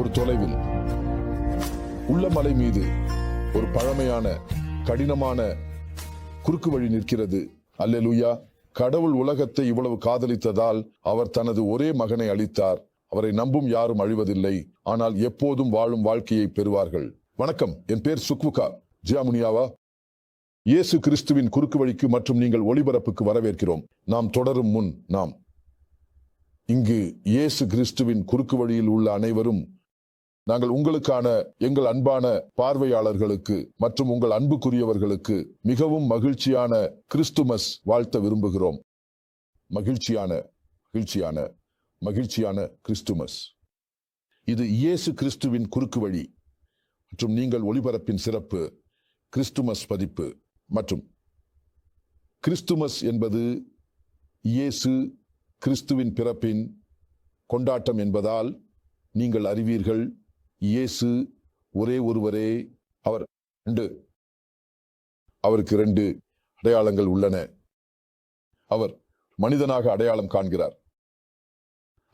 ஒரு தொலைவில். உள்ள மலை மீது ஒரு பழமையான கடினமான குறுக்கு வழி நிற்கிறது. அல்லேலூயா! கடவுள் உலகத்தை இவ்வளவு காதலித்ததால் அவர் தனது ஒரே மகனை அளித்தார் அவரை நம்பும் யாரும் அழிவதில்லை. ஆனால் எப்போதும் வாழும் வாழ்க்கையை பெறுவார்கள். வணக்கம். என் பேர் சுக்வுகா. ஜியாமுனியாவா? இயேசு கிறிஸ்துவின் குறுக்கு வழிக்கு மற்றும் நீங்கள் ஒளிபரப்புக்கு வரவேற்கிறோம். நாம் தொடரும் முன் நாம். இங்கு இயேசு கிறிஸ்துவின் குறுக்கு வழியில் உள்ள அனைவரும் நாங்கள் உங்களுக்கான எங்கள் அன்பான பார்வையாளர்களுக்கு மற்றும் உங்கள் அன்புக்குரியவர்களுக்கு மிகவும் மகிழ்ச்சியான கிறிஸ்துமஸ் வாழ்த்த விரும்புகிறோம். மகிழ்ச்சியான மகிழ்ச்சியான மகிழ்ச்சியான கிறிஸ்துமஸ். இது இயேசு கிறிஸ்துவின் குறுக்கு வழி மற்றும் நீங்கள் ஒளிபரப்பின் சிறப்பு கிறிஸ்துமஸ் பதிப்பு மற்றும் கிறிஸ்துமஸ் என்பது இயேசு கிறிஸ்துவின் பிறப்பின் கொண்டாட்டம் என்பதால் நீங்கள் அறிவீர்கள். இயேசு ஒரே ஒருவரே அவர். ரெண்டு. அவருக்கு ரெண்டு அடையாளங்கள் உள்ளன. அவர் மனிதனாக அடையாளம் காண்கிறார்.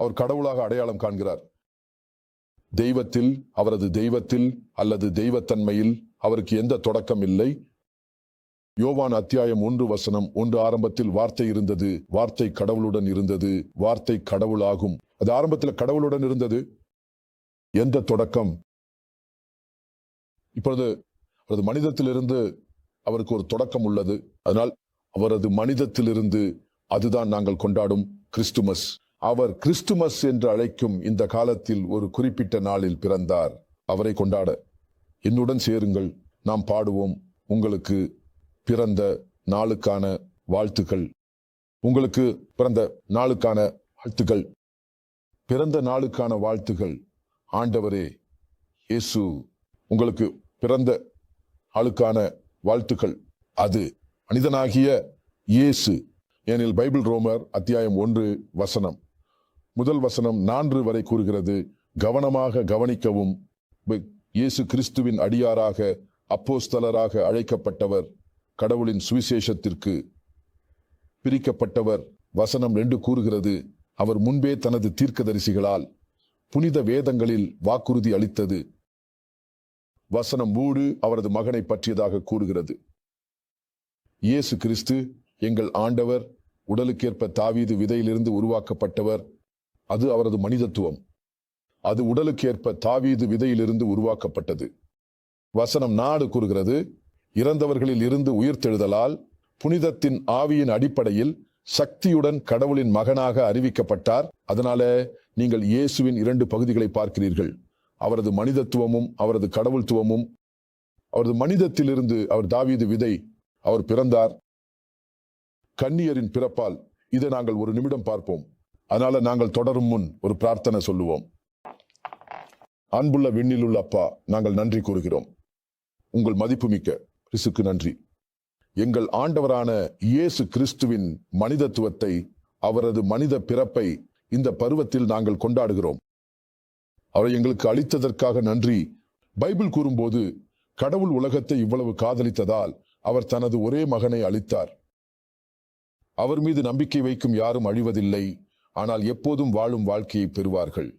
அவர் கடவுளாக அடையாளம் காண்கிறார். தெய்வத்தில் அவரது தெய்வத்தில் அல்லது தெய்வத்தன்மையில் அவருக்கு எந்த தொடக்கம் இல்லை. யோவான் அத்தியாயம் ஒன்று வசனம் ஒன்று ஆரம்பத்தில் வார்த்தை இருந்தது வார்த்தை கடவுளுடன் இருந்தது வார்த்தை கடவுளாகும். அது ஆரம்பத்தில் கடவுளுடன் இருந்தது எந்த தொடக்கம்? இப்பொழுது அவரது மனிதத்திலிருந்து அவருக்கு ஒரு தொடக்கம் உள்ளது. அதனால் அவரது மனிதத்திலிருந்து அதுதான் நாங்கள் கொண்டாடும் கிறிஸ்துமஸ். அவர் கிறிஸ்துமஸ் என்று அழைக்கும் இந்த காலத்தில் ஒரு குறிப்பிட்ட நாளில் பிறந்தார். அவரை கொண்டாட என்னுடன் சேருங்கள். நாம் பாடுவோம். உங்களுக்கு பிறந்த நாளுக்கான வாழ்த்துக்கள். உங்களுக்கு பிறந்த நாளுக்கான வாழ்த்துக்கள். பிறந்த நாளுக்கான வாழ்த்துகள் ஆண்டவரே இயேசு உங்களுக்கு பிறந்த ஆளுக்கான வாழ்த்துக்கள். அது மனிதனாகிய இயேசு. ஏனில் பைபிள் ரோமர் அத்தியாயம் ஒன்று வசனம். முதல் வசனம் நான்கு வரை கூறுகிறது கவனமாக கவனிக்கவும் இயேசு கிறிஸ்துவின் அடியாராக அப்போஸ்தலராக அழைக்கப்பட்டவர் கடவுளின் சுவிசேஷத்திற்கு பிரிக்கப்பட்டவர். வசனம் ரெண்டு கூறுகிறது அவர் முன்பே தனது தீர்க்கதரிசிகளால் புனித வேதங்களில் வாக்குறுதி அளித்தது. வசனம் மூடு அவரது மகனை பற்றியதாக கூறுகிறது. இயேசு கிறிஸ்து எங்கள் ஆண்டவர் உடலுக்கேற்ப தாவீது விதையிலிருந்து உருவாக்கப்பட்டவர். அது அவரது மனிதத்துவம். அது உடலுக்கேற்ப தாவீது விதையிலிருந்து உருவாக்கப்பட்டது. வசனம் நாடு கூறுகிறது இறந்தவர்களில் இருந்து உயிர்த்தெழுதலால் புனிதத்தின் ஆவியின் அடிப்படையில் சக்தியுடன் கடவுளின் மகனாக அறிவிக்கப்பட்டார். அதனால நீங்கள் இயேசுவின் இரண்டு பகுதிகளை பார்க்கிறீர்கள். அவரது மனிதத்துவமும் அவரது கடவுள்துவமும் அவரது மனிதத்திலிருந்து அவர் தாவீது விதை அவர் பிறந்தார். கன்னியரின் பிறப்பால் இதை நாங்கள் ஒரு நிமிடம் பார்ப்போம். அதனால நாங்கள் தொடரும் முன் ஒரு பிரார்த்தனை சொல்லுவோம். அன்புள்ள விண்ணிலுள்ள அப்பா நாங்கள் நன்றி கூறுகிறோம். உங்கள் மதிப்புமிக்க கிறிஸ்துக்கு நன்றி. எங்கள் ஆண்டவரான இயேசு கிறிஸ்துவின் மனிதத்துவத்தை அவரது மனித பிறப்பை இந்த பருவத்தில் நாங்கள் கொண்டாடுகிறோம். அவரை எங்களுக்கு அளித்ததற்காக நன்றி. பைபிள் கூறும்போது கடவுள் உலகத்தை இவ்வளவு காதலித்ததால் அவர் தனது ஒரே மகனை அளித்தார். அவர் மீது நம்பிக்கை வைக்கும் யாரும் அழிவதில்லை. ஆனால் எப்போதும் வாழும் வாழ்க்கையை பெறுவார்கள்.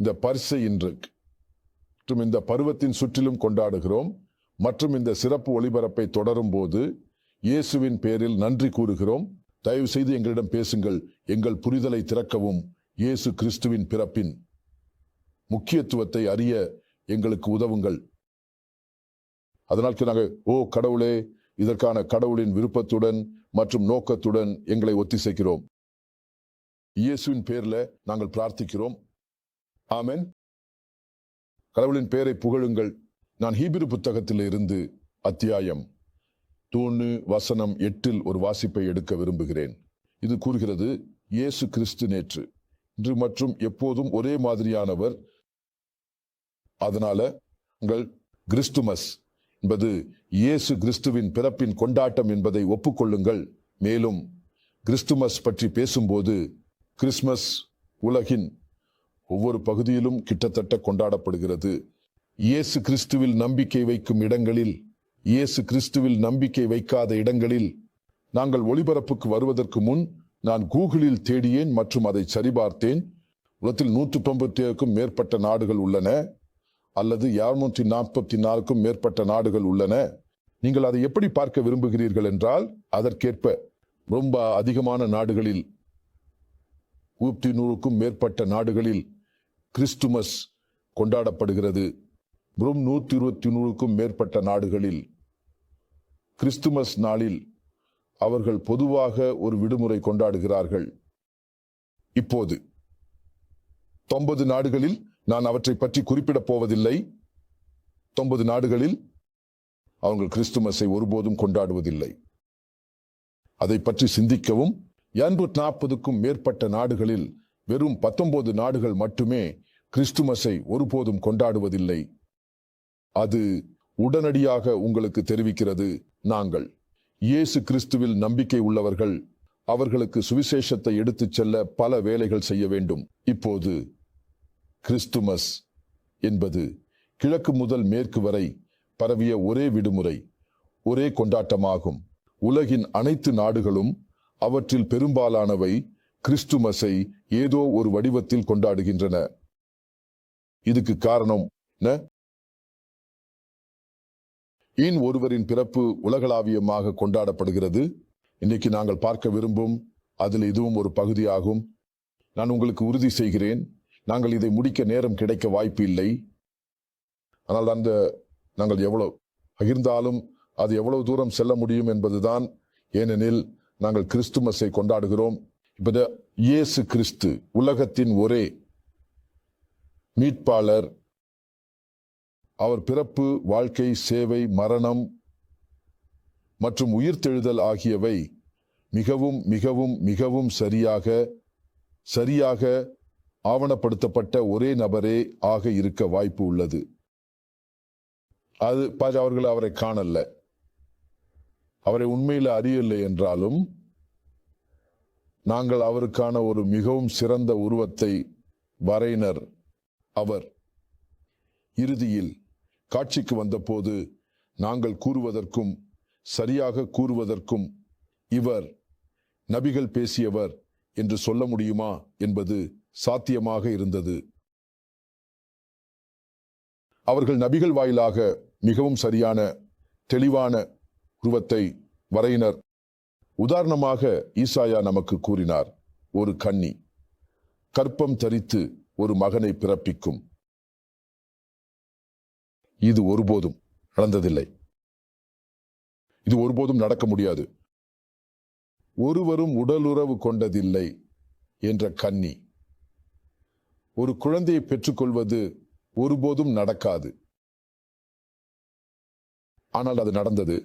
இந்த பரிசை இன்று மற்றும் இந்த பருவத்தின் சுற்றிலும் கொண்டாடுகிறோம். மற்றும் இந்த சிறப்பு ஒளிபரப்பை தொடரும் போது இயேசுவின் பேரில் நன்றி கூறுகிறோம். தயவு செய்து எங்களிடம் பேசுங்கள். எங்கள் புரிதலை திறக்கவும். இயேசு கிறிஸ்துவின் பிறப்பின் முக்கியத்துவத்தை அறிய எங்களுக்கு உதவுங்கள். அதனால் நாங்கள் ஓ கடவுளே இதற்கான கடவுளின் விருப்பத்துடன் மற்றும் நோக்கத்துடன் எங்களை ஒத்திசைக்கிறோம். இயேசுவின் பேரில் நாங்கள் பிரார்த்திக்கிறோம். ஆமென். கடவுளின் பெயரை புகழுங்கள். நான் ஹீபிரு புத்தகத்தில் இருந்து அத்தியாயம் தூணு வசனம் எட்டில் ஒரு வாசிப்பை எடுக்க விரும்புகிறேன். இது கூறுகிறது இயேசு கிறிஸ்து நேற்று இன்று மற்றும் எப்போதும் ஒரே மாதிரியானவர். அதனால உங்கள் கிறிஸ்துமஸ் என்பது இயேசு கிறிஸ்துவின் பிறப்பின் கொண்டாட்டம் என்பதை ஒப்புக்கொள்ளுங்கள். மேலும் கிறிஸ்துமஸ் பற்றி பேசும்போது கிறிஸ்மஸ் உலகின் ஒவ்வொரு பகுதியிலும் கிட்டத்தட்ட கொண்டாடப்படுகிறது. இயேசு கிறிஸ்துவில் நம்பிக்கை வைக்கும் இடங்களில் இயேசு கிறிஸ்துவில் நம்பிக்கை வைக்காத இடங்களில் நாங்கள் ஒளிபரப்புக்கு வருவதற்கு முன் நான் கூகுளில் தேடியேன் மற்றும் அதை சரிபார்த்தேன். உலகத்தில் நூற்று தொண்ணூத்தி மேற்பட்ட நாடுகள் உள்ளன. அல்லது இருநூற்றி நாற்பத்தி நாலுக்கும் மேற்பட்ட நாடுகள் உள்ளன. நீங்கள் அதை எப்படி பார்க்க விரும்புகிறீர்கள் என்றால் அதற்கேற்ப ரொம்ப அதிகமான நாடுகளில் நூற்றி நூறுக்கும் மேற்பட்ட நாடுகளில் கிறிஸ்துமஸ் கொண்டாடப்படுகிறது. வெறும் நூற்றி இருபத்தி நூறுக்கும் மேற்பட்ட நாடுகளில் கிறிஸ்துமஸ் நாளில் அவர்கள் பொதுவாக ஒரு விடுமுறை கொண்டாடுகிறார்கள். இப்போது தொன்பது நாடுகளில் நான் அவற்றை பற்றி குறிப்பிடப் போவதில்லை. தொன்பது நாடுகளில் அவர்கள் கிறிஸ்துமஸை ஒருபோதும் கொண்டாடுவதில்லை. அதை பற்றி சிந்திக்கவும் எண்பத்தி நாற்பதுக்கும் மேற்பட்ட நாடுகளில் வெறும் பத்தொன்பது நாடுகள் மட்டுமே கிறிஸ்துமஸை ஒருபோதும் கொண்டாடுவதில்லை. அது உடனடியாக உங்களுக்கு தெரிவிக்கிறது நாங்கள். இயேசு கிறிஸ்துவில் நம்பிக்கை உள்ளவர்கள் அவர்களுக்கு சுவிசேஷத்தை எடுத்துச் செல்ல பல வேலைகள் செய்ய வேண்டும். இப்போது கிறிஸ்துமஸ் என்பது கிழக்கு முதல் மேற்கு வரை பரவிய ஒரே விடுமுறை ஒரே கொண்டாட்டமாகும். உலகின் அனைத்து நாடுகளும் அவற்றில் பெரும்பாலானவை கிறிஸ்துமஸை ஏதோ ஒரு வடிவத்தில் கொண்டாடுகின்றன. இதுக்கு காரணம் ஈன் ஒருவரின் பிறப்பு உலகளாவியமாக கொண்டாடப்படுகிறது. இன்னைக்கு நாங்கள் பார்க்க விரும்பும் அதில் இதுவும் ஒரு பகுதியாகும். நான் உங்களுக்கு உறுதி செய்கிறேன். நாங்கள் இதை முடிக்க நேரம் கிடைக்க வாய்ப்பு இல்லை. ஆனால் அந்த நாங்கள் எவ்வளோ பகிர்ந்தாலும் அது எவ்வளவு தூரம் செல்ல முடியும் என்பதுதான். ஏனெனில் நாங்கள் கிறிஸ்துமஸை கொண்டாடுகிறோம். இப்போ இயேசு கிறிஸ்து உலகத்தின் ஒரே மீட்பாளர் அவர் பிறப்பு வாழ்க்கை சேவை மரணம் மற்றும் உயிர்த்தெழுதல் ஆகியவை மிகவும் மிகவும் மிகவும் சரியாக சரியாக ஆவணப்படுத்தப்பட்ட ஒரே நபரே ஆக இருக்க வாய்ப்பு உள்ளது. அது பாஜ அவர்கள் அவரை காணல அவரை உண்மையில் அறியவில்லை என்றாலும் நாங்கள் அவருக்கான ஒரு மிகவும் சிறந்த உருவத்தை வரையினர் அவர். இறுதியில் காட்சிக்கு வந்தபோது நாங்கள் கூறுவதற்கும் சரியாக கூறுவதற்கும் இவர் நபிகள் பேசியவர் என்று சொல்ல முடியுமா என்பது சாத்தியமாக இருந்தது. அவர்கள் நபிகள் வாயிலாக மிகவும் சரியான தெளிவான உருவத்தை வரையினர். உதாரணமாக ஈசாயா நமக்கு கூறினார் ஒரு கன்னி கற்பம் தரித்து ஒரு மகனை பிறப்பிக்கும். இது ஒருபோதும் நடந்ததில்லை. இது ஒருபோதும் நடக்க முடியாது. ஒருவரும் உடலுறவு கொண்டதில்லை என்ற கன்னி ஒரு குழந்தையை பெற்றுக்கொள்வது ஒருபோதும் நடக்காது. ஆனால் அது நடந்தது.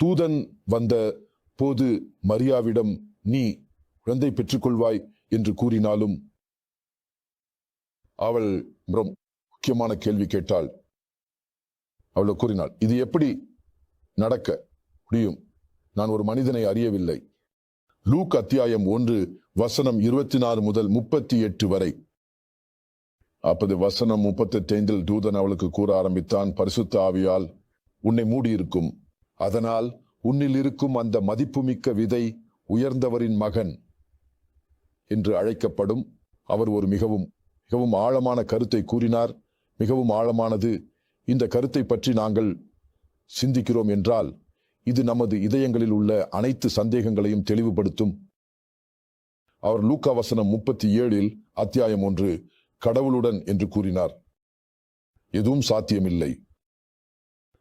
தூதன் வந்த போது மரியாவிடம் நீ குழந்தை பெற்றுக்கொள்வாய் என்று கூறினாலும் அவள் முக்கியமான கேள்வி கேட்டால் அவள் கூறினாள் இது எப்படி நடக்க முடியும்? நான் ஒரு மனிதனை அறியவில்லை. லூக் அத்தியாயம் ஒன்று வசனம் இருபத்தி நாலு முதல் முப்பத்தி எட்டு வரை. அப்போது வசனம் முப்பத்தி ஐந்தில் தூதன் அவளுக்கு கூற ஆரம்பித்தான் பரிசுத்த ஆவியால் உன்னை மூடியிருக்கும். அதனால் உன்னில் இருக்கும் அந்த மதிப்புமிக்க விதை உயர்ந்தவரின் மகன் என்று அழைக்கப்படும் அவர் ஒரு மிகவும் மிகவும் ஆழமான கருத்தை கூறினார். மிகவும் ஆழமானது. இந்த கருத்தை பற்றி நாங்கள் சிந்திக்கிறோம் என்றால் இது நமது இதயங்களில் உள்ள அனைத்து சந்தேகங்களையும் தெளிவுபடுத்தும். அவர் லூக்காவசனம் முப்பத்தி ஏழில் அத்தியாயம் ஒன்று கடவுளுடன் என்று கூறினார். எதுவும் சாத்தியமில்லை.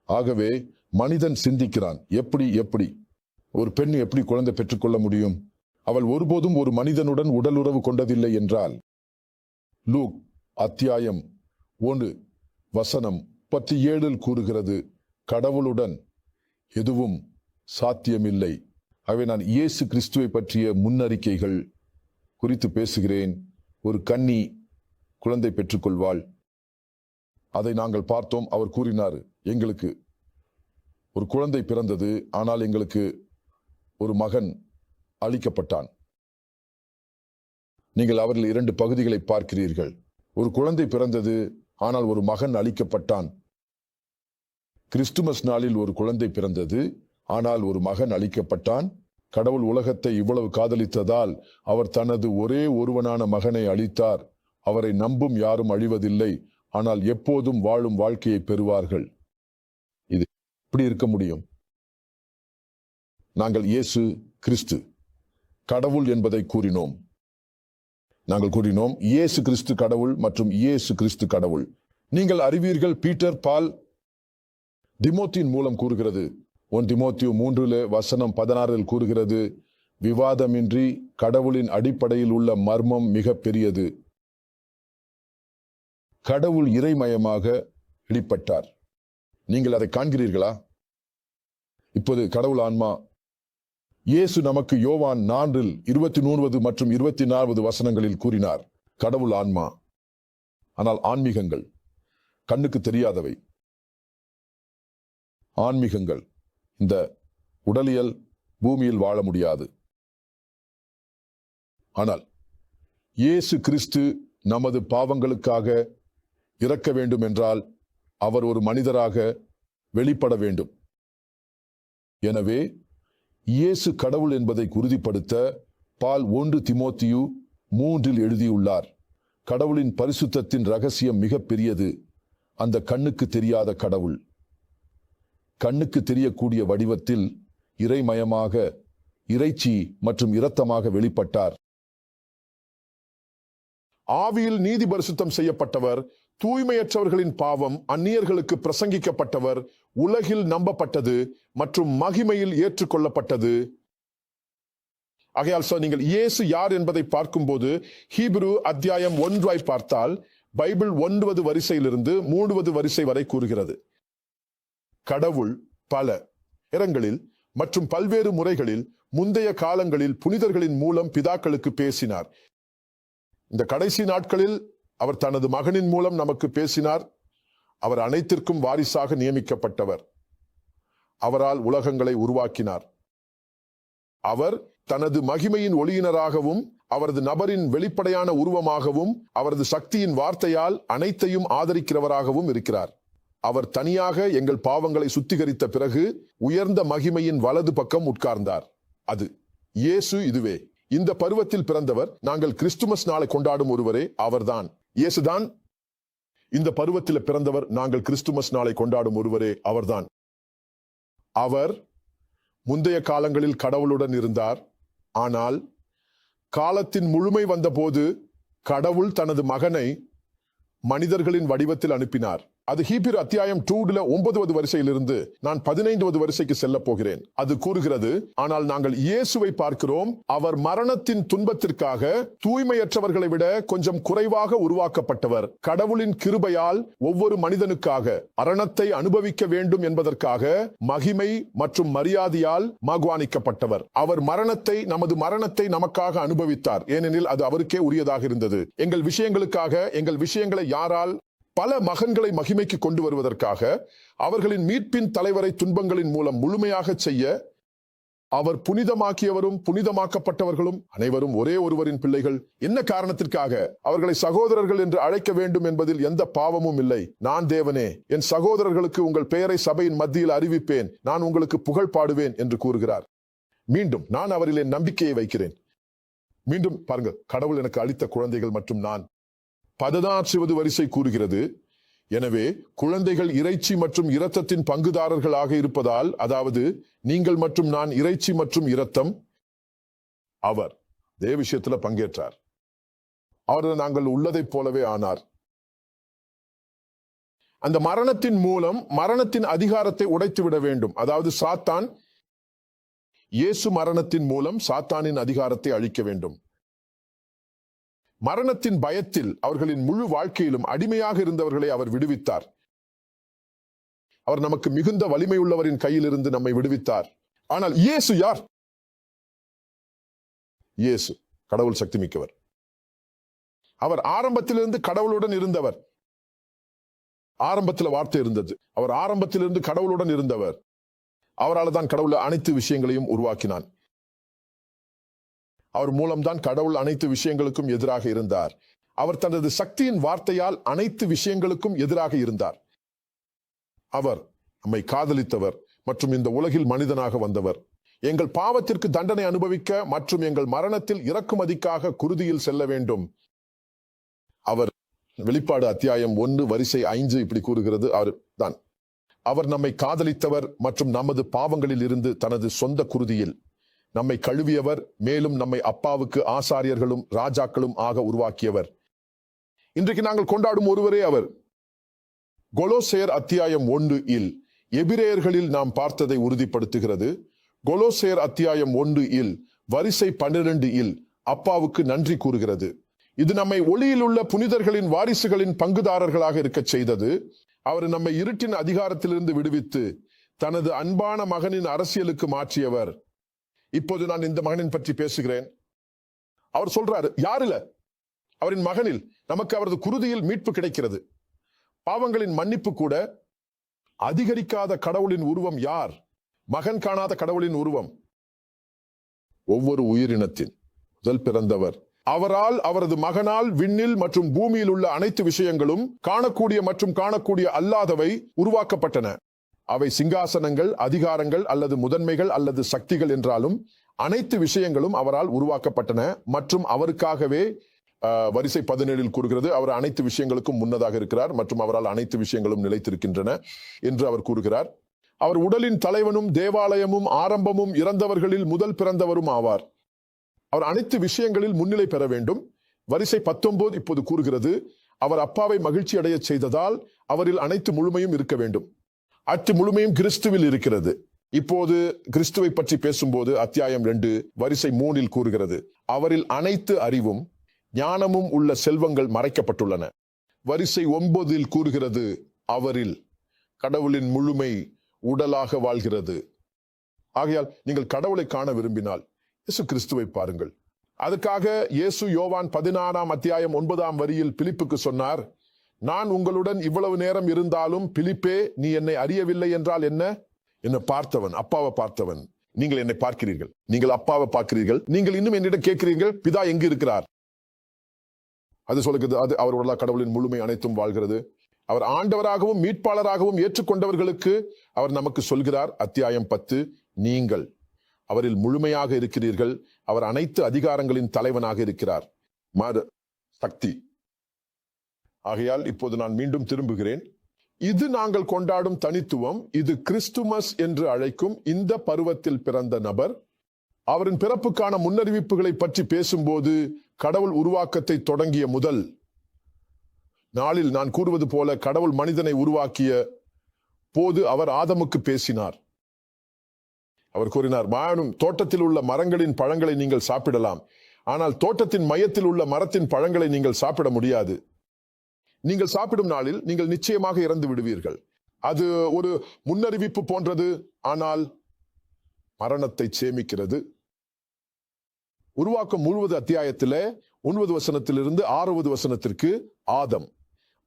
ஆகவே மனிதன் சிந்திக்கிறான். எப்படி எப்படி? ஒரு பெண் எப்படி குழந்தை பெற்றுக்கொள்ள முடியும்? அவள் ஒருபோதும் ஒரு மனிதனுடன் உடலுறவு கொண்டதில்லை என்றால். லூக் அத்தியாயம் ஒன்று வசனம் பத்தி ஏழில் கூறுகிறது கடவுளுடன் எதுவும் சாத்தியமில்லை. அவை நான் இயேசு கிறிஸ்துவை பற்றிய முன்னறிக்கைகள் குறித்து பேசுகிறேன். ஒரு கன்னி குழந்தை பெற்றுக்கொள்வாள். அதை நாங்கள் பார்த்தோம். அவர் கூறினார் எங்களுக்கு ஒரு குழந்தை பிறந்தது ஆனால் எங்களுக்கு ஒரு மகன் அளிக்கப்பட்டான் நீங்கள் அவரில் இரண்டு பகுதிகளை பார்க்கிறீர்கள். ஒரு குழந்தை பிறந்தது ஆனால் ஒரு மகன் அளிக்கப்பட்டான் கிறிஸ்துமஸ் நாளில் ஒரு குழந்தை பிறந்தது ஆனால் ஒரு மகன் அளிக்கப்பட்டான் கடவுள் உலகத்தை இவ்வளவு காதலித்ததால் அவர் தனது ஒரே ஒருவனான மகனை அளித்தார் அவரை நம்பும் யாரும் அழிவதில்லை ஆனால் எப்போதும் வாழும் வாழ்க்கையை பெறுவார்கள். இது எப்படி இருக்க முடியும். நாங்கள் இயேசு கிறிஸ்து கடவுள் என்பதை கூறினோம். நாங்கள் கூறினோம் இயேசு கிறிஸ்து கடவுள் மற்றும் இயேசு கிறிஸ்து கடவுள். நீங்கள் அறிவீர்கள் பீட்டர் பால் திமோத்தியின் மூலம் கூறுகிறது. ஒன் திமோத்தியு மூன்றில் வசனம் பதினாறில் கூறுகிறது விவாதமின்றி கடவுளின் அடிப்படையில் உள்ள மர்மம் மிக பெரியது கடவுள் இறைமயமாக இடிப்பட்டார் நீங்கள் அதை காண்கிறீர்களா? இப்போது கடவுள் ஆன்மா இயேசு நமக்கு யோவான் நான்கில் இருபத்தி மூன்றுவது மற்றும் இருபத்தி நான்கு வசனங்களில் கூறினார் கடவுள் ஆன்மா. ஆனால் ஆன்மீகங்கள் கண்ணுக்கு தெரியாதவை. ஆன்மீகங்கள் இந்த உடலியல் பூமியில் வாழ முடியாது. ஆனால் இயேசு கிறிஸ்து நமது பாவங்களுக்காக இறக்க வேண்டும் என்றால் அவர் ஒரு மனிதராக வெளிப்பட வேண்டும். எனவே இயேசு கடவுள் என்பதை உறுதிப்படுத்த பால் ஒன்று திமோத்தியு மூன்றில் எழுதியுள்ளார். கடவுளின் பரிசுத்தத்தின் ரகசியம் மிக பெரியது. அந்த கண்ணுக்கு தெரியாத கடவுள். கண்ணுக்கு தெரியக்கூடிய வடிவத்தில் இறைமயமாக இறைச்சி மற்றும் இரத்தமாக வெளிப்பட்டார். ஆவியில் நீதி பரிசுத்தம் செய்யப்பட்டவர் தூய்மையற்றவர்களின் பாவம் அந்நியர்களுக்கு பிரசங்கிக்கப்பட்டவர் உலகில் நம்பப்பட்டது மற்றும் மகிமையில் ஏற்றுக்கொள்ளப்பட்டது. ஆகையால் சார் நீங்கள் இயேசு யார் என்பதை பார்க்கும்போது ஹீப்ரு அத்தியாயம் ஒன்றாய் பார்த்தால் பைபிள் ஒன்பது வரிசையிலிருந்து மூன்றுவது வரிசை வரை கூறுகிறது. கடவுள் பல இடங்களில் மற்றும் பல்வேறு முறைகளில் முந்தைய காலங்களில் புனிதர்களின் மூலம் பிதாக்களுக்கு பேசினார். இந்த கடைசி நாட்களில் அவர் தனது மகனின் மூலம் நமக்கு பேசினார். அவர் அனைத்திற்கும் வாரிசாக நியமிக்கப்பட்டவர். அவரால் உலகங்களை உருவாக்கினார். அவர் தனது மகிமையின் ஒளியினராகவும் அவரது நபரின் வெளிப்படையான உருவமாகவும் அவரது சக்தியின் வார்த்தையால் அனைத்தையும் ஆதரிக்கிறவராகவும் இருக்கிறார். அவர் தனியாக எங்கள் பாவங்களை சுத்திகரித்த பிறகு உயர்ந்த மகிமையின் வலது பக்கம் உட்கார்ந்தார். அது இயேசு இதுவே. இந்த பருவத்தில் பிறந்தவர் நாங்கள் கிறிஸ்துமஸ் நாளை கொண்டாடும் ஒருவரே அவர்தான். இயேசுதான். இந்த பருவத்தில் பிறந்தவர் நாங்கள் கிறிஸ்துமஸ் நாளை கொண்டாடும் ஒருவரே அவர்தான். அவர் முந்தைய காலங்களில் கடவுளுடன் இருந்தார். ஆனால் காலத்தின் முழுமை வந்தபோது கடவுள் தனது மகனை மனிதர்களின் வடிவத்தில் அனுப்பினார். அது ஹீபிர் அத்தியாயம் டூடுல ஒன்பதுவது வரிசையிலிருந்து நான் பதினைந்தாவது வரிசைக்கு செல்ல போகிறேன். அது கூறுகிறது ஆனால் நாங்கள் இயேசுவை பார்க்கிறோம். அவர் மரணத்தின் துன்பத்திற்காக தூய்மையற்றவர்களை விட கொஞ்சம் குறைவாக உருவாக்கப்பட்டவர். கடவுளின் கிருபையால் ஒவ்வொரு மனிதனுக்காக மரணத்தை அனுபவிக்க வேண்டும் என்பதற்காக மகிமை மற்றும் மரியாதையால் மகுவானிக்கப்பட்டவர் அவர் மரணத்தை நமது மரணத்தை நமக்காக அனுபவித்தார். ஏனெனில் அது அவருக்கே உரியதாக இருந்தது. எங்கள் விஷயங்களுக்காக எங்கள் விஷயங்களை யாரால் பல மகன்களை மகிமைக்கு கொண்டு வருவதற்காக அவர்களின் மீட்பின் தலைவரை துன்பங்களின் மூலம் முழுமையாக செய்ய அவர் புனிதமாக்கியவரும் புனிதமாக்கப்பட்டவர்களும் அனைவரும் ஒரே ஒருவரின் பிள்ளைகள். என்ன காரணத்திற்காக? அவர்களை சகோதரர்கள் என்று அழைக்க வேண்டும் என்பதில் எந்த பாவமும் இல்லை. நான் தேவனே என் சகோதரர்களுக்கு உங்கள் பெயரை சபையின் மத்தியில் அறிவிப்பேன். நான் உங்களுக்கு புகழ் பாடுவேன் என்று கூறுகிறார். மீண்டும் நான் அவரில் என் நம்பிக்கையை வைக்கிறேன். மீண்டும் பாருங்கள் கடவுள் எனக்கு அளித்த குழந்தைகள் மற்றும் நான். பதினாற்றுவது வரிசை கூறுகிறது. எனவே குழந்தைகள் இறைச்சி மற்றும் இரத்தத்தின் பங்குதாரர்களாக இருப்பதால் அதாவது நீங்கள் மற்றும் நான் இறைச்சி மற்றும் இரத்தம் அவர். இதே விஷயத்துல பங்கேற்றார். அவர் நாங்கள் உள்ளதைப் போலவே ஆனார். அந்த மரணத்தின் மூலம் மரணத்தின் அதிகாரத்தை உடைத்து விட வேண்டும். அதாவது சாத்தான் இயேசு மரணத்தின் மூலம் சாத்தானின் அதிகாரத்தை அழிக்க வேண்டும். மரணத்தின் பயத்தில் அவர்களின் முழு வாழ்க்கையிலும் அடிமையாக இருந்தவர்களை அவர் விடுவித்தார். அவர் நமக்கு மிகுந்த வலிமை உள்ளவரின் கையிலிருந்து நம்மை விடுவித்தார். ஆனால் இயேசு யார்? இயேசு கடவுள் சக்தி மிக்கவர் அவர் ஆரம்பத்திலிருந்து கடவுளுடன் இருந்தவர். ஆரம்பத்தில் வார்த்தை இருந்தது. அவர் ஆரம்பத்திலிருந்து கடவுளுடன் இருந்தவர். அவரால் தான் கடவுள் அனைத்து விஷயங்களையும் உருவாக்கினான். அவர் மூலம்தான் கடவுள் அனைத்து விஷயங்களுக்கும் எதிராக இருந்தார். அவர் தனது சக்தியின் வார்த்தையால் அனைத்து விஷயங்களுக்கும் எதிராக இருந்தார். அவர் நம்மை காதலித்தவர் மற்றும் இந்த உலகில் மனிதனாக வந்தவர். எங்கள் பாவத்திற்கு தண்டனை அனுபவிக்க மற்றும் எங்கள் மரணத்தில் இறக்குமதிக்காக குருதியில் செல்ல வேண்டும். அவர் வெளிப்பாடு அத்தியாயம் ஒன்று வரிசை ஐந்து இப்படி கூறுகிறது. அவர் தான். அவர் நம்மை காதலித்தவர் மற்றும் நமது பாவங்களில் இருந்து தனது சொந்த குருதியில் நம்மை கழுவியவர் மேலும் நம்மை அப்பாவுக்கு ஆசாரியர்களும் ராஜாக்களும் ஆக உருவாக்கியவர். இன்றைக்கு நாங்கள் கொண்டாடும் ஒருவரே அவர். கொலோசேர் அத்தியாயம் ஒன்று இல் எபிரேயர்களில் நாம் பார்த்ததை உறுதிப்படுத்துகிறது. கொலோசேர் அத்தியாயம் ஒன்று இல் வரிசை பன்னிரண்டு இல் அப்பாவுக்கு நன்றி கூறுகிறது. இது நம்மை ஒளியில் உள்ள புனிதர்களின் வாரிசுகளின் பங்குதாரர்களாக இருக்கச் செய்தது. அவர் நம்மை இருட்டின் அதிகாரத்திலிருந்து விடுவித்து தனது அன்பான மகனின் அரசியலுக்கு மாற்றியவர். இப்போது நான் இந்த மகனின் பற்றி பேசுகிறேன். அவர் சொல்றாரு யாருல? அவரின் மகனில் நமக்கு அவரது குருதியில் மீட்பு கிடைக்கிறது. பாவங்களின் மன்னிப்பு கூட அதிகரிக்காத கடவுளின் உருவம் யார்? மகன் காணாத கடவுளின் உருவம். ஒவ்வொரு உயிரினத்தின் முதல் பிறந்தவர். அவரால் அவரது மகனால் விண்ணில் மற்றும் பூமியில் உள்ள அனைத்து விஷயங்களும் காணக்கூடிய மற்றும் காணக்கூடிய அல்லாதவை உருவாக்கப்பட்டன. அவை சிங்காசனங்கள் அதிகாரங்கள் அல்லது முதன்மைகள் அல்லது சக்திகள் என்றாலும் அனைத்து விஷயங்களும் அவரால் உருவாக்கப்பட்டன மற்றும் அவருக்காகவே வரிசை பதினேழில் கூறுகிறது. அவர் அனைத்து விஷயங்களுக்கும் முன்னதாக இருக்கிறார் மற்றும் அவரால் அனைத்து விஷயங்களும் நிலைத்திருக்கின்றன என்று அவர் கூறுகிறார். அவர் உடலின் தலைவனும் தேவாலயமும் ஆரம்பமும் இறந்தவர்களில் முதல் பிறந்தவரும் ஆவார். அவர் அனைத்து விஷயங்களில் முன்னிலை பெற வேண்டும். வரிசை பத்தொன்பது இப்போது கூறுகிறது. அவர் அப்பாவை மகிழ்ச்சி அடையச் செய்ததால் அவரில் அனைத்து முழுமையும் இருக்க வேண்டும். அத்து முழுமையும் கிறிஸ்துவில் இருக்கிறது. இப்போது கிறிஸ்துவை பற்றி பேசும்போது அத்தியாயம் ரெண்டு வரிசை மூணில் கூறுகிறது. அவரில் அனைத்து அறிவும் ஞானமும் உள்ள செல்வங்கள் மறைக்கப்பட்டுள்ளன. வரிசை ஒன்பதில் கூறுகிறது அவரில் கடவுளின் முழுமை உடலாக வாழ்கிறது. ஆகையால் நீங்கள் கடவுளை காண விரும்பினால் இயேசு கிறிஸ்துவை பாருங்கள். அதுக்காக இயேசு யோவான் பதினாறாம் அத்தியாயம் ஒன்பதாம் வரியில் பிலிப்புக்கு சொன்னார் நான் உங்களுடன் இவ்வளவு நேரம் இருந்தாலும் பிலிப்பே நீ என்னை அறியவில்லை என்றால் என்ன? என்னை பார்த்தவன் அப்பாவை பார்த்தவன். நீங்கள் என்னை பார்க்கிறீர்கள். நீங்கள் அப்பாவை பார்க்கிறீர்கள். நீங்கள் இன்னும் என்னிடம் கேட்கிறீர்கள் பிதா எங்கு இருக்கிறார்? அது சொல்லுகிறது அது அவருடைய கடவுளின் முழுமை அனைத்தும் வாழ்கிறது. அவர் ஆண்டவராகவும் மீட்பாளராகவும் ஏற்றுக்கொண்டவர்களுக்கு அவர் நமக்கு சொல்கிறார். அத்தியாயம் பத்து நீங்கள் அவரில் முழுமையாக இருக்கிறீர்கள். அவர் அனைத்து அதிகாரங்களின் தலைவனாக இருக்கிறார். சக்தி. ஆகையால் இப்போது நான் மீண்டும் திரும்புகிறேன். இது நாங்கள் கொண்டாடும் தனித்துவம் இது கிறிஸ்துமஸ் என்று அழைக்கும் இந்த பருவத்தில் பிறந்த நபர். அவரின் பிறப்புக்கான முன்னறிவிப்புகளை பற்றி பேசும்போது கடவுள் உருவாக்கத்தை தொடங்கிய முதல் நாளில் நான் கூறுவது போல கடவுள் மனிதனை உருவாக்கிய போது அவர் ஆதமுக்கு பேசினார். அவர் கூறினார் மானும் தோட்டத்தில் உள்ள மரங்களின் பழங்களை நீங்கள் சாப்பிடலாம். ஆனால் தோட்டத்தின் மையத்தில் உள்ள மரத்தின் பழங்களை நீங்கள் சாப்பிட முடியாது. நீங்கள் சாப்பிடும் நாளில் நீங்கள் நிச்சயமாக இறந்து விடுவீர்கள். அது ஒரு முன்னறிவிப்பு போன்றது. ஆனால் மரணத்தை சேமிக்கிறது. உருவாக்கம் முழுவது அத்தியாயத்தில் ஒன்பது வசனத்திலிருந்து ஆறாவது வசனத்திற்கு ஆதம்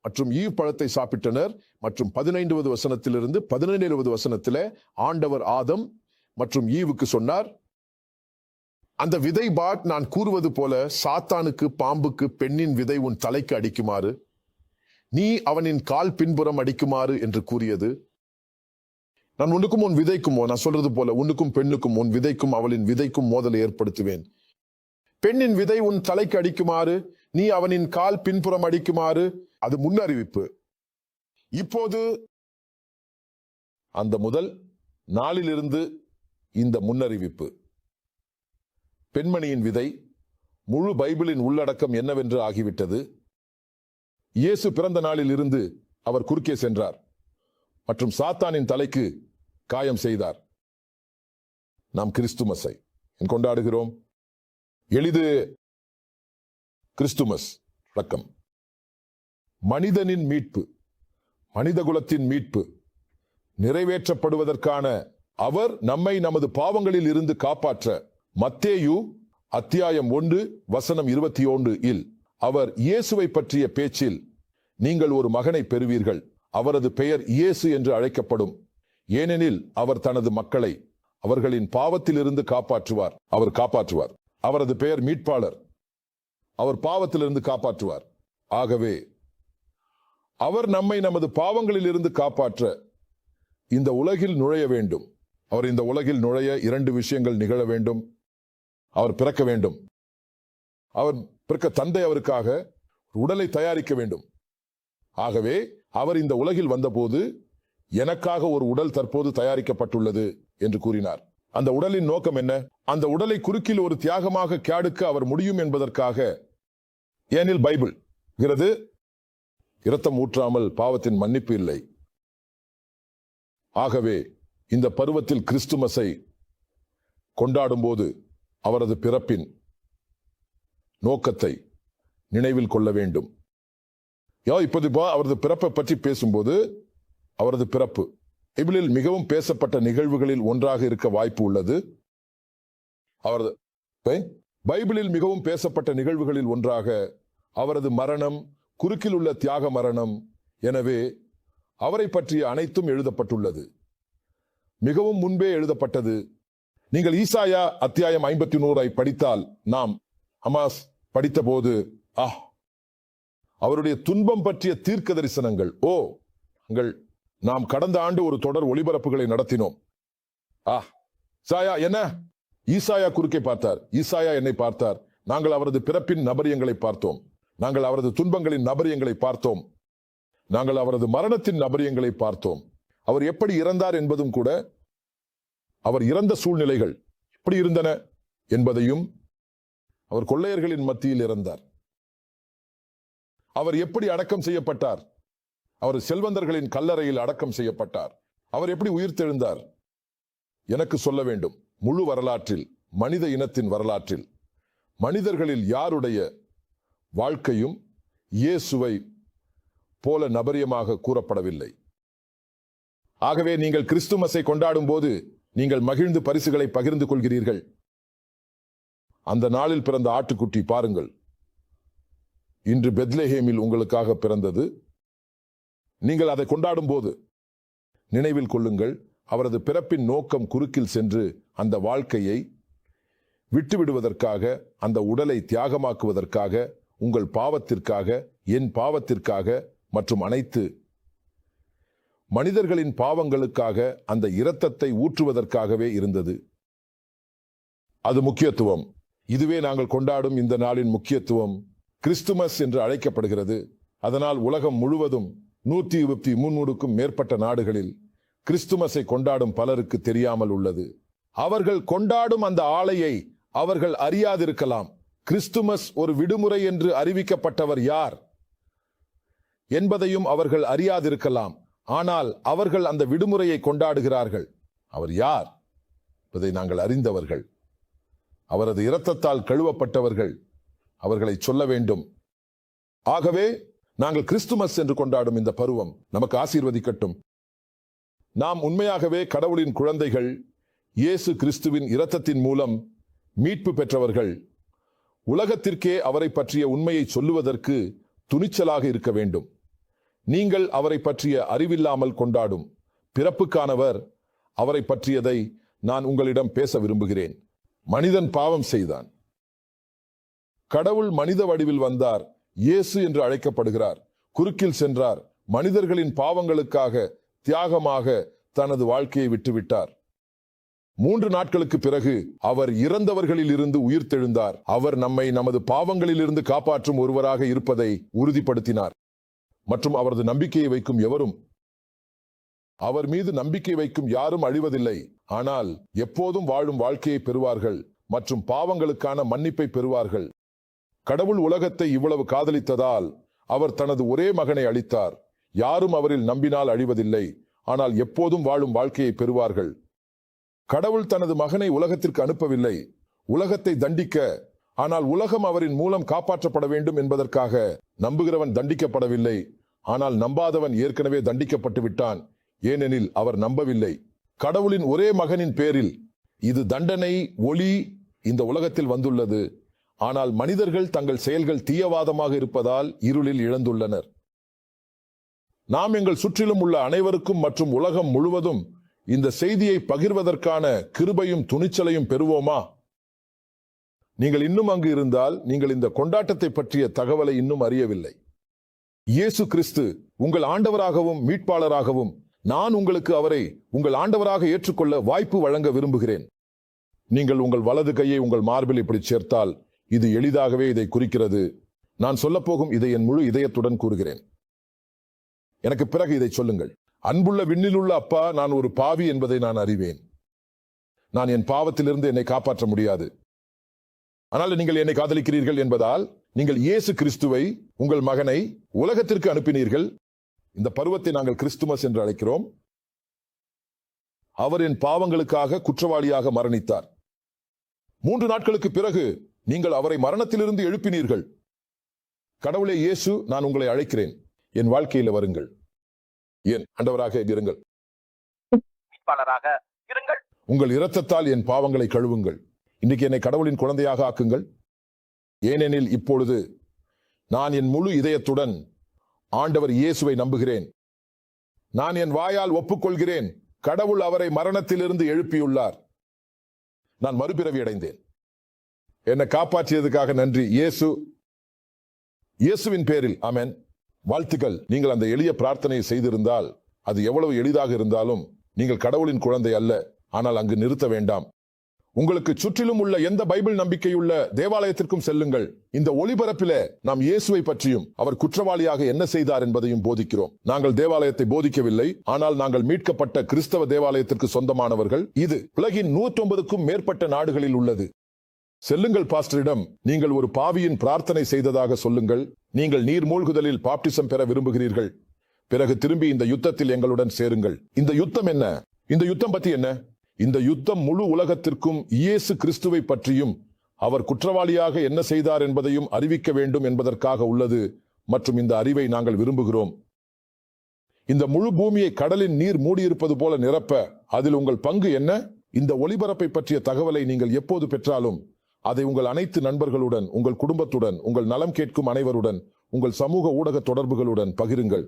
மற்றும் ஈவ் பழத்தை சாப்பிட்டனர் மற்றும் பதினைந்தாவது வசனத்திலிருந்து பதினேழாவது வசனத்தில் ஆண்டவர் ஆதம் மற்றும் ஈவுக்கு சொன்னார். அந்த விதை பாட் நான் கூறுவது போல சாத்தானுக்கு பாம்புக்கு பெண்ணின் விதை உன் தலைக்கு அடிக்குமாறு? நீ அவனின் கால் பின்புறம் அடிக்குமாறு என்று கூறியது. நான் உன்னுக்கும் உன் விதைக்குமோ நான் சொல்றது போல உன்னுக்கும் பெண்ணுக்கும் உன் விதைக்கும் அவளின் விதைக்கும் மோதலை ஏற்படுத்துவேன். பெண்ணின் விதை உன் தலைக்கு அடிக்குமாறு நீ அவனின் கால் பின்புறம் அடிக்குமாறு அது முன்னறிவிப்பு இப்போது அந்த முதல் நாளிலிருந்து இந்த முன்னறிவிப்பு பெண்மணியின் விதை முழு பைபிளின் உள்ளடக்கம் என்னவென்று ஆகிவிட்டது. இயேசு பிறந்த நாளில் இருந்து அவர் குறுக்கே சென்றார் மற்றும் சாத்தானின் தலைக்கு காயம் செய்தார். நாம் கிறிஸ்துமஸை கொண்டாடுகிறோம். எளிது கிறிஸ்துமஸ் வழக்கம். மனிதனின் மீட்பு மனிதகுலத்தின் மீட்பு நிறைவேற்றப்படுவதற்கான அவர் நம்மை நமது பாவங்களில் இருந்து காப்பாற்ற மத்தேயு அத்தியாயம் ஒன்று வசனம் இருபத்தி ஒன்று இல் அவர் இயேசுவை பற்றிய பேச்சில் நீங்கள் ஒரு மகனை பெறுவீர்கள். அவரது பெயர் இயேசு என்று அழைக்கப்படும். ஏனெனில் அவர் தனது மக்களை அவர்களின் பாவத்திலிருந்து காப்பாற்றுவார். அவர் காப்பாற்றுவார். அவரது பெயர் மீட்பாளர். அவர் பாவத்திலிருந்து காப்பாற்றுவார். ஆகவே அவர் நம்மை நமது பாவங்களில் இருந்து காப்பாற்ற இந்த உலகில் நுழைய வேண்டும். அவர் இந்த உலகில் நுழைய இரண்டு விஷயங்கள் நிகழ வேண்டும். அவர் பிறக்க வேண்டும். அவர் பிறக்க தந்தை அவருக்காக உடலை தயாரிக்க வேண்டும். ஆகவே அவர் இந்த உலகில் வந்தபோது எனக்காக ஒரு உடல் தற்போது தயாரிக்கப்பட்டுள்ளது என்று கூறினார். அந்த உடலின் நோக்கம் என்ன? அந்த உடலை குறுக்கில் ஒரு தியாகமாக கேடுக்க அவர் முடியும் என்பதற்காக. ஏனில் பைபிள். கிறது இரத்தம் ஊற்றாமல் பாவத்தின் மன்னிப்பு இல்லை. ஆகவே இந்த பருவத்தில் கிறிஸ்துமஸை கொண்டாடும் போது அவரது பிறப்பின் நோக்கத்தை நினைவில் கொள்ள வேண்டும். யோ இப்போது அவரது பிறப்பை பற்றி பேசும்போது அவரது பிறப்பு. பைபிளில் மிகவும் பேசப்பட்ட நிகழ்வுகளில் ஒன்றாக இருக்க வாய்ப்பு உள்ளது. அவரது பை- பைபிளில் மிகவும் பேசப்பட்ட நிகழ்வுகளில் ஒன்றாக அவரது மரணம் குறுக்கில் உள்ள தியாக மரணம் எனவே அவரை பற்றிய அனைத்தும் எழுதப்பட்டுள்ளது. மிகவும் முன்பே எழுதப்பட்டது. நீங்கள் ஈசாயா அத்தியாயம் ஐம்பத்தி நூறை படித்தால் நாம் ஹமாஸ் படித்தபோது ஆ அவருடைய துன்பம் பற்றிய தீர்க்க தரிசனங்கள் ஓ அங்கள் நாம் கடந்த ஆண்டு ஒரு தொடர் ஒளிபரப்புகளை நடத்தினோம். ஆ சாயா என்ன? ஈசாயா குறுக்கே பார்த்தார். ஈசாயா என்னை பார்த்தார். நாங்கள் அவரது பிறப்பின் நபரியங்களை பார்த்தோம். நாங்கள் அவரது துன்பங்களின் நபரியங்களை பார்த்தோம். நாங்கள் அவரது மரணத்தின் நபரியங்களை பார்த்தோம். அவர் எப்படி இறந்தார் என்பதும் கூட அவர் இறந்த சூழ்நிலைகள் எப்படி இருந்தன என்பதையும் அவர் கொள்ளையர்களின் மத்தியில் இறந்தார். அவர் எப்படி அடக்கம் செய்யப்பட்டார்? அவர் செல்வந்தர்களின் கல்லறையில் அடக்கம் செய்யப்பட்டார். அவர் எப்படி உயிர்த்தெழுந்தார் எனக்கு சொல்ல வேண்டும். முழு வரலாற்றில் மனித இனத்தின் வரலாற்றில் மனிதர்களில் யாருடைய வாழ்க்கையும் இயேசுவை போல நபரியமாக கூறப்படவில்லை. ஆகவே நீங்கள் கிறிஸ்துமஸை கொண்டாடும் போது நீங்கள் மகிழ்ந்து பரிசுகளை பகிர்ந்து கொள்கிறீர்கள். அந்த நாளில் பிறந்த ஆட்டுக்குட்டி பாருங்கள். இன்று பெத்லேஹேமில் உங்களுக்காக பிறந்தது. நீங்கள் அதை கொண்டாடும் போது நினைவில் கொள்ளுங்கள் அவரது பிறப்பின் நோக்கம் குறுக்கில் சென்று அந்த வாழ்க்கையை விட்டுவிடுவதற்காக அந்த உடலை தியாகமாக்குவதற்காக உங்கள் பாவத்திற்காக என் பாவத்திற்காக மற்றும் அனைத்து மனிதர்களின் பாவங்களுக்காக அந்த இரத்தத்தை ஊற்றுவதற்காகவே இருந்தது. அது முக்கியத்துவம். இதுவே நாங்கள் கொண்டாடும் இந்த நாளின் முக்கியத்துவம் கிறிஸ்துமஸ் என்று அழைக்கப்படுகிறது. அதனால் உலகம் முழுவதும் நூத்தி இருபத்தி முன்னூறுக்கும் மேற்பட்ட நாடுகளில் கிறிஸ்துமஸை கொண்டாடும் பலருக்கு தெரியாமல் உள்ளது. அவர்கள் கொண்டாடும் அந்த ஆலையை அவர்கள் அறியாதிருக்கலாம். கிறிஸ்துமஸ் ஒரு விடுமுறை என்று அறிவிக்கப்பட்டவர் யார் என்பதையும் அவர்கள் அறியாதிருக்கலாம். ஆனால் அவர்கள் அந்த விடுமுறையை கொண்டாடுகிறார்கள். அவர் யார் என்பதை நாங்கள் அறிந்தவர்கள். அவரது இரத்தத்தால் கழுவப்பட்டவர்கள் அவர்களை சொல்ல வேண்டும். ஆகவே நாங்கள் கிறிஸ்துமஸ் என்று கொண்டாடும் இந்த பருவம் நமக்கு ஆசீர்வதிக்கட்டும். நாம் உண்மையாகவே கடவுளின் குழந்தைகள் இயேசு கிறிஸ்துவின் இரத்தத்தின் மூலம் மீட்பு பெற்றவர்கள் உலகத்திற்கே அவரை பற்றிய உண்மையை சொல்லுவதற்கு துணிச்சலாக இருக்க வேண்டும். நீங்கள் அவரை பற்றிய அறிவில்லாமல் கொண்டாடும் பிறப்புக்கானவர் அவரை பற்றியதை நான் உங்களிடம் பேச விரும்புகிறேன். மனிதன் பாவம் செய்தான். கடவுள் மனித வடிவில் வந்தார். இயேசு என்று அழைக்கப்படுகிறார். குறுக்கில் சென்றார். மனிதர்களின் பாவங்களுக்காக தியாகமாக தனது வாழ்க்கையை விட்டுவிட்டார். மூன்று நாட்களுக்கு பிறகு அவர் இறந்தவர்களில் இருந்து உயிர்த்தெழுந்தார் அவர் நம்மை நமது பாவங்களில் இருந்து காப்பாற்றும் ஒருவராக இருப்பதை உறுதிப்படுத்தினார். மற்றும் அவரது நம்பிக்கையை வைக்கும் எவரும் அவர் மீது நம்பிக்கை வைக்கும் யாரும் அழிவதில்லை. ஆனால் எப்போதும் வாழும் வாழ்க்கையை பெறுவார்கள் மற்றும் பாவங்களுக்கான மன்னிப்பை பெறுவார்கள். கடவுள் உலகத்தை இவ்வளவு காதலித்ததால் அவர் தனது ஒரே மகனை அளித்தார் யாரும் அவரில் நம்பினால் அழிவதில்லை. ஆனால் எப்போதும் வாழும் வாழ்க்கையை பெறுவார்கள். கடவுள் தனது மகனை உலகத்திற்கு அனுப்பவில்லை. உலகத்தை தண்டிக்க ஆனால் உலகம் அவரின் மூலம் காப்பாற்றப்பட வேண்டும் என்பதற்காக நம்புகிறவன் தண்டிக்கப்படவில்லை. ஆனால் நம்பாதவன் ஏற்கனவே தண்டிக்கப்பட்டு விட்டான் ஏனெனில் அவர் நம்பவில்லை. கடவுளின் ஒரே மகனின் பேரில் இது தண்டனை ஒளி இந்த உலகத்தில் வந்துள்ளது. ஆனால் மனிதர்கள் தங்கள் செயல்கள் தீயவாதமாக இருப்பதால் இருளில் இழந்துள்ளனர். நாம் எங்கள் சுற்றிலும் உள்ள அனைவருக்கும் மற்றும் உலகம் முழுவதும் இந்த செய்தியை பகிர்வதற்கான கிருபையும் துணிச்சலையும் பெறுவோமா? நீங்கள் இன்னும் அங்கு இருந்தால் நீங்கள் இந்த கொண்டாட்டத்தை பற்றிய தகவலை இன்னும் அறியவில்லை. இயேசு கிறிஸ்து உங்கள் ஆண்டவராகவும் மீட்பாளராகவும் நான் உங்களுக்கு அவரை உங்கள் ஆண்டவராக ஏற்றுக்கொள்ள வாய்ப்பு வழங்க விரும்புகிறேன். நீங்கள் உங்கள் வலது கையை உங்கள் மார்பில் இப்படி சேர்த்தால் இது எளிதாகவே இதை குறிக்கிறது. நான் சொல்லப்போகும் இதை என் முழு இதயத்துடன் கூறுகிறேன். எனக்கு பிறகு இதை சொல்லுங்கள். அன்புள்ள விண்ணிலுள்ள அப்பா நான் ஒரு பாவி என்பதை நான் அறிவேன். நான் என் பாவத்திலிருந்து என்னை காப்பாற்ற முடியாது. ஆனால் நீங்கள் என்னை காதலிக்கிறீர்கள் என்பதால் நீங்கள் இயேசு கிறிஸ்துவை உங்கள் மகனை உலகத்திற்கு அனுப்பினீர்கள். இந்த பருவத்தை நாங்கள் கிறிஸ்துமஸ் என்று அழைக்கிறோம். அவர் என் பாவங்களுக்காக குற்றவாளியாக மரணித்தார். மூன்று நாட்களுக்கு பிறகு நீங்கள் அவரை மரணத்திலிருந்து எழுப்பினீர்கள். கடவுளே இயேசு நான் உங்களை அழைக்கிறேன். என் வாழ்க்கையில வருங்கள். என் ஆண்டவராக இருங்கள். மீட்பாளராக இருங்கள். உங்கள் இரத்தத்தால் என் பாவங்களை கழுவுங்கள். இன்னைக்கு என்னை கடவுளின் குழந்தையாக ஆக்குங்கள். ஏனெனில் இப்பொழுது நான் என் முழு இதயத்துடன் ஆண்டவர் இயேசுவை நம்புகிறேன். நான் என் வாயால் ஒப்புக்கொள்கிறேன். கடவுள் அவரை மரணத்திலிருந்து எழுப்பியுள்ளார். நான் மறுபிறவி அடைந்தேன். என்னை காப்பாற்றியதுக்காக நன்றி. இயேசு இயேசுவின் பேரில் ஆமென். வாழ்த்துக்கள். நீங்கள் அந்த எளிய பிரார்த்தனையை செய்திருந்தால் அது எவ்வளவு எளிதாக இருந்தாலும் நீங்கள் கடவுளின் குழந்தை அல்ல. ஆனால் அங்கு நிறுத்த வேண்டாம். உங்களுக்கு சுற்றிலும் உள்ள எந்த பைபிள் நம்பிக்கையுள்ள தேவாலயத்திற்கும் செல்லுங்கள். இந்த ஒளிபரப்பில நாம் இயேசுவை பற்றியும் அவர் குற்றவாளியாக என்ன செய்தார் என்பதையும் போதிக்கிறோம். நாங்கள் தேவாலயத்தை போதிக்கவில்லை. ஆனால் நாங்கள் மீட்கப்பட்ட கிறிஸ்தவ தேவாலயத்திற்கு சொந்தமானவர்கள். இது உலகின் நூற்றொன்பதுக்கும் மேற்பட்ட நாடுகளில் உள்ளது. செல்லுங்கள் பாஸ்டரிடம். நீங்கள் ஒரு பாவியின் பிரார்த்தனை செய்ததாக சொல்லுங்கள். நீங்கள் நீர் மூழ்குதலில் பாப்டிசம் பெற விரும்புகிறீர்கள். பிறகு திரும்பி இந்த யுத்தத்தில் எங்களுடன் சேருங்கள். இந்த யுத்தம் என்ன? இந்த யுத்தம் பத்தி என்ன? இந்த யுத்தம் முழு உலகத்திற்கும் இயேசு கிறிஸ்துவை பற்றியும் அவர் குற்றவாளியாக என்ன செய்தார் என்பதையும் அறிவிக்க வேண்டும் என்பதற்காக உள்ளது மற்றும் இந்த அறிவை நாங்கள் விரும்புகிறோம். இந்த முழு பூமியை கடலின் நீர் மூடியிருப்பது போல நிரப்ப அதில் உங்கள் பங்கு என்ன? இந்த ஒளிபரப்பை பற்றிய தகவலை நீங்கள் எப்போது பெற்றாலும் அதை உங்கள் அனைத்து நண்பர்களுடன் உங்கள் குடும்பத்துடன் உங்கள் நலம் கேட்கும் அனைவருடன் உங்கள் சமூக ஊடக தொடர்புகளுடன் பகிருங்கள்.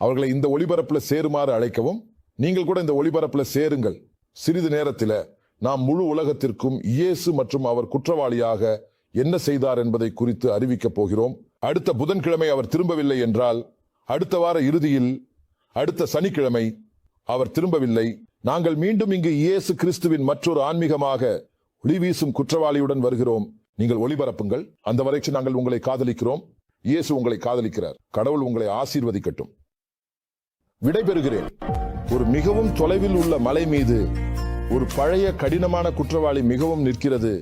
அவர்களை இந்த ஒளிபரப்பில் சேருமாறு அழைக்கவும் நீங்கள் கூட இந்த ஒளிபரப்பில் சேருங்கள். சிறிது நேரத்தில் நாம் முழு உலகத்திற்கும் இயேசு மற்றும் அவர் குற்றவாளியாக என்ன செய்தார் என்பதை குறித்து அறிவிக்கப் போகிறோம். அடுத்த புதன்கிழமை அவர் திரும்பவில்லை என்றால் அடுத்த வார இறுதியில் அடுத்த சனிக்கிழமை அவர் திரும்பவில்லை. நாங்கள் மீண்டும் இங்கு இயேசு கிறிஸ்துவின் மற்றொரு ஆன்மீகமாக ஒளி வீசும் குற்றவாளியுடன் வருகிறோம். நீங்கள் ஒளிபரப்புங்கள். அந்த வரைக்கும் நாங்கள் உங்களை காதலிக்கிறோம். இயேசு உங்களை காதலிக்கிறார். கடவுள் உங்களை ஆசீர்வதிக்கட்டும். விடைபெறுகிறேன். ஒரு மிகவும் தொலைவில் உள்ள மலை மீது ஒரு பழைய கடினமான குற்றவாளி மிகவும் நிற்கிறது.